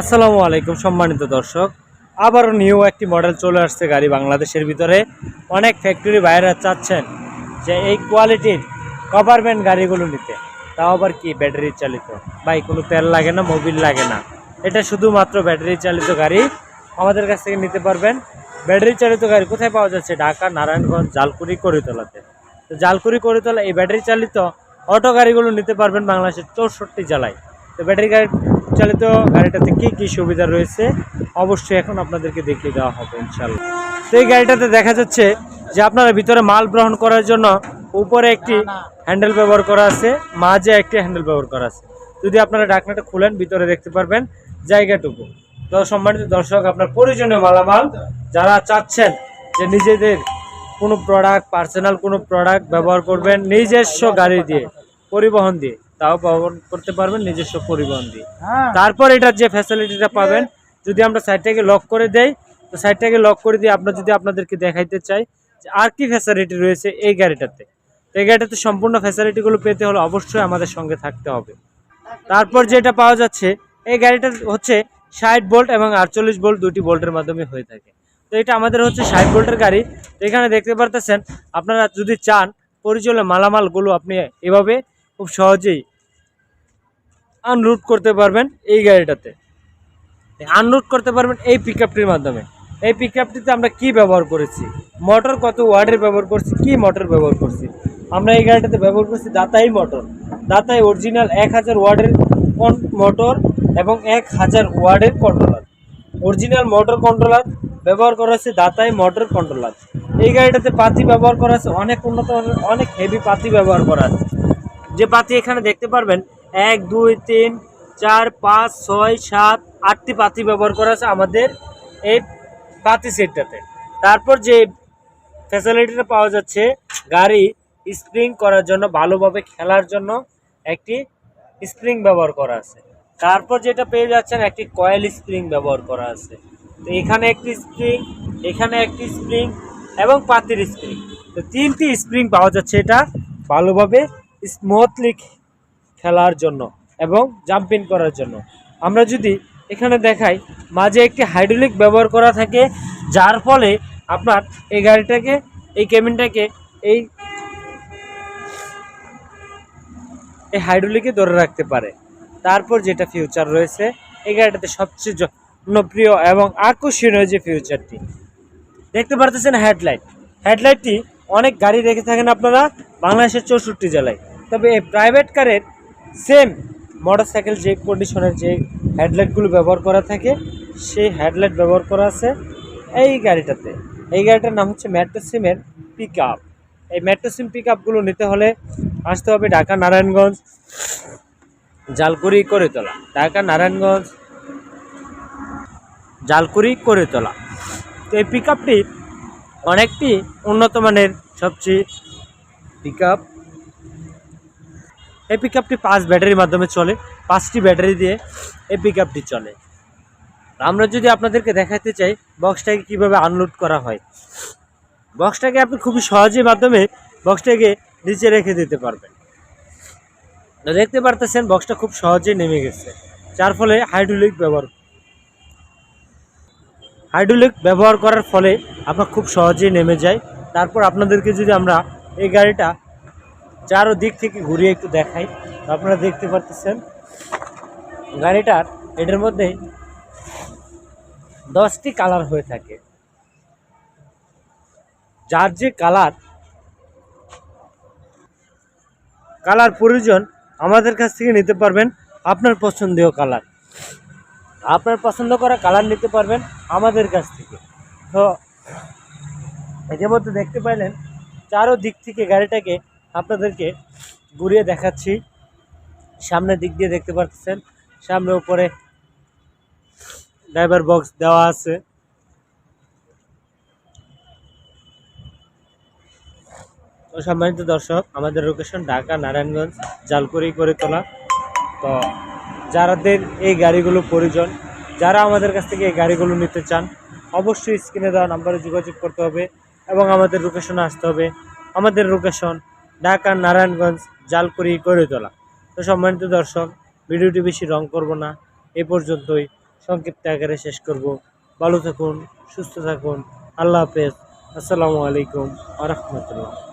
আসসালামু আলাইকুম, সম্মানিত দর্শক। আবারও নিউ একটি মডেল চলে আসছে গাড়ি বাংলাদেশের ভিতরে। অনেক ফ্যাক্টরি বাইরে চাচ্ছেন যে এই কোয়ালিটির গভর্নমেন্ট গাড়িগুলো নিতে। তাও আবার কি ব্যাটারি চালিত? ভাই, কোনো তেল লাগে না মোবিল লাগে না। এটা শুধুমাত্র ব্যাটারি চালিত গাড়ি। আমাদের কাছ থেকে নিতে পারবেন। ব্যাটারি চালিত গাড়ি কোথায় পাওয়া যাচ্ছে? ঢাকা, নারায়ণগঞ্জ, জালকুড়ি, করিতলাতে। তো জালকুড়ি, করিতলা এই ব্যাটারি চালিত অটো গাড়িগুলো নিতে পারবেন বাংলাদেশের চৌষট্টি জেলায়। তো ব্যাটারি গাড়ি চালিত গাড়িটাতে কি কি সুবিধা রয়েছে অবশ্যই এখন আপনাদেরকে দেখিয়ে দেওয়া হবে ইনশাল্লাহ তো এই গাড়িটাতে দেখা যাচ্ছে যে আপনারা ভিতরে মাল গ্রহণ করার জন্য উপরে একটি হ্যান্ডেল ব্যবহার করা আছে মাঝে একটি হ্যান্ডেল ব্যবহার করা আছে। যদি আপনারা ডাকনাটা খুলেন ভিতরে দেখতে পারবেন জায়গাটুকু। তো সম্মানিত দর্শক আপনার প্রয়োজনীয় মালামাল যারা চাচ্ছেন যে নিজেদের কোনো প্রোডাক্ট পার্সোনাল কোনো প্রোডাক্ট ব্যবহার করবেন নিজস্ব গাড়ি দিয়ে পরিবহন দিয়ে তাও ব্যবহার করতে পারবেন নিজস্ব পরিবহন দিয়ে। তারপর এটার যে ফ্যাসিলিটিটা পাবেন যদি আমরা সাইডটাকে লক করে দেই তো সাইডটাকে লক করে দিয়ে আমরা যদি আপনাদেরকে দেখাইতে চাই যে আর কি ফ্যাসিলিটি রয়েছে এই গাড়িটাতে। তো এই গাড়িটাতে সম্পূর্ণ ফ্যাসিলিটিগুলো পেতে হলে অবশ্যই আমাদের সঙ্গে থাকতে হবে। তারপর যেটা পাওয়া যাচ্ছে এই গাড়িটা হচ্ছে ষাট বোল্ট এবং আটচল্লিশ বোল্ট দুটি বোল্টের মাধ্যমে হয়ে থাকে। তো এটা আমাদের হচ্ছে ষাট বোল্টের গাড়ি। এখানে দেখতে পারতেছেন আপনারা যদি চান পরিচয় মালামালগুলো আপনি এভাবে খুব সহজেই আনরুট করতে পারবেন এই গাড়িটাতে। আনরুট করতে পারবেন এই পিক মাধ্যমে। এই পিক আমরা কি ব্যবহার করেছি? মোটর কত ওয়ার্ডের ব্যবহার করছি? কি মোটর ব্যবহার করছি? আমরা এই গাড়িটাতে ব্যবহার করছি দাতাই মোটর দাতাই অরিজিনাল এক হাজার ওয়ার্ডের মোটর এবং এক হাজার ওয়ার্ডের কন্ট্রোলার অরিজিনাল মোটর কন্ট্রোলার ব্যবহার করা হচ্ছে দাতাই মোটর কন্ট্রোলার এই গাড়িটাতে পাতি ব্যবহার করা আছে অনেক উন্নত, অনেক হেভি পাতি ব্যবহার করা আছে যে পাতি এখানে দেখতে পারবেন, এক, দুই, তিন, চার, পাঁচ, ছয়, সাত, আটটি পাতি ব্যবহার করা আছে আমাদের এই পাতি সেটটাতে। তারপর যে ফ্যাসিলিটিটা পাওয়া যাচ্ছে, গাড়ি স্প্রিং করার জন্য, ভালোভাবে খেলার জন্য একটি স্প্রিং ব্যবহার করা আছে। তারপর যেটা পেয়ে যাচ্ছেন, একটি কয়েল স্প্রিং ব্যবহার করা আছে। তো এখানে একটি স্প্রিং এখানে একটি স্প্রিং এবং পাতির স্প্রিং তো তিনটি স্প্রিং পাওয়া যাচ্ছে এটা ভালোভাবে স্মুথলি খেলার জন্য এবং জাম্পিং করার জন্য। আমরা যদি এখানে দেখাই, মাঝে একটি হাইড্রোলিক ব্যবহার করা থাকে, যার ফলে আপনার এই গাড়িটাকে, এই কেবিনটাকে এই এই হাইড্রোলিকে ধরে রাখতে পারে। তারপর যেটা ফিউচার রয়েছে, এই গাড়িটাতে সবচেয়ে জনপ্রিয় এবং আকর্ষণীয় যে ফিউচারটি দেখতে পারতেছেন হেডলাইট হেডলাইটটি অনেক গাড়ি রেখে থাকেন আপনারা, বাংলাদেশের চৌষট্টি জেলায়। তবে এই প্রাইভেট কারের সেম মোটরসাইকেল যে কন্ডিশনের যে হেডলাইটগুলো ব্যবহার করা থাকে, সেই হেডলাইট ব্যবহার করা আছে এই গাড়িটাতে। এই গাড়িটার নাম হচ্ছে ম্যাট্রোসিমের পিক আপ এই ম্যাট্রোসিম পিক আপগুলো নিতে হলে আসতে হবে ঢাকা নারায়ণগঞ্জ, জালকুড়ি করে তোলা ঢাকা নারায়ণগঞ্জ, জালকুড়ি করে তোলা তো এই পিক আপটি অনেকটি উন্নত মানের সবচেয়ে পিক আপ এই পিক আপটি পাঁচ ব্যাটারির মাধ্যমে চলে, পাঁচটি ব্যাটারি দিয়ে এই পিক আপটি চলে। আমরা যদি আপনাদেরকে দেখাতে চাই বক্সটাকে কীভাবে আনলোড করা হয়। বক্সটাকে আপনি খুবই সহজের মাধ্যমে বক্সটাকে নিচে রেখে দিতে পারবেন। দেখতে পারতেছেন বক্সটা খুব সহজেই নেমে গেছে। যার ফলে হাইড্রোলিক ব্যবহার হাইড্রোলিক ব্যবহার করার ফলে আপনার খুব সহজেই নেমে যায়। তারপর আপনাদেরকে যদি আমরা এই গাড়িটা চারো দিক থেকে ঘুরিয়ে একটু দেখাই। আপনারা দেখতে পারতেছেন, গাড়িটার এটার মধ্যে দশটি কালার হয়ে থাকে। যার যে কালার কালার প্রয়োজন, আমাদের কাছ থেকে নিতে পারবেন আপনার পছন্দীয় কালার। আপনার পছন্দ করা কালার নিতে পারবেন আমাদের কাছ থেকে। তো এদের মধ্যে দেখতে পাইলেন চারো দিক থেকে গাড়িটাকে আপনাদেরকে ঘুরিয়ে দেখাচ্ছি। সামনের দিক দিয়ে দেখতে পাচ্ছেন সামনে উপরে ড্রাইভার বক্স দেওয়া আছে। সম্মানিত দর্শক, আমাদের লোকেশন ঢাকা, নারায়ণগঞ্জ, জালকুড়ি করে তোলা তো যারাদের এই গাড়িগুলো প্রয়োজন, যারা আমাদের কাছ থেকে এই গাড়িগুলো নিতে চান, অবশ্যই স্ক্রিনে দেওয়া নাম্বারে যোগাযোগ করতে হবে এবং আমাদের লোকেশনে আসতে হবে। আমাদের লোকেশন ঢাকা, নারায়ণগঞ্জ, জালকুড়ি গড়ে তোলা তো সম্মানিত দর্শক, ভিডিওটি বেশি রং করব না, এ পর্যন্তই। সংক্ষিপ্ত আকারে শেষ করব। ভালো থাকুন, সুস্থ থাকুন। আল্লাহ হাফেজ। আসসালামু আলাইকুম আ রহমতুল্লাহ।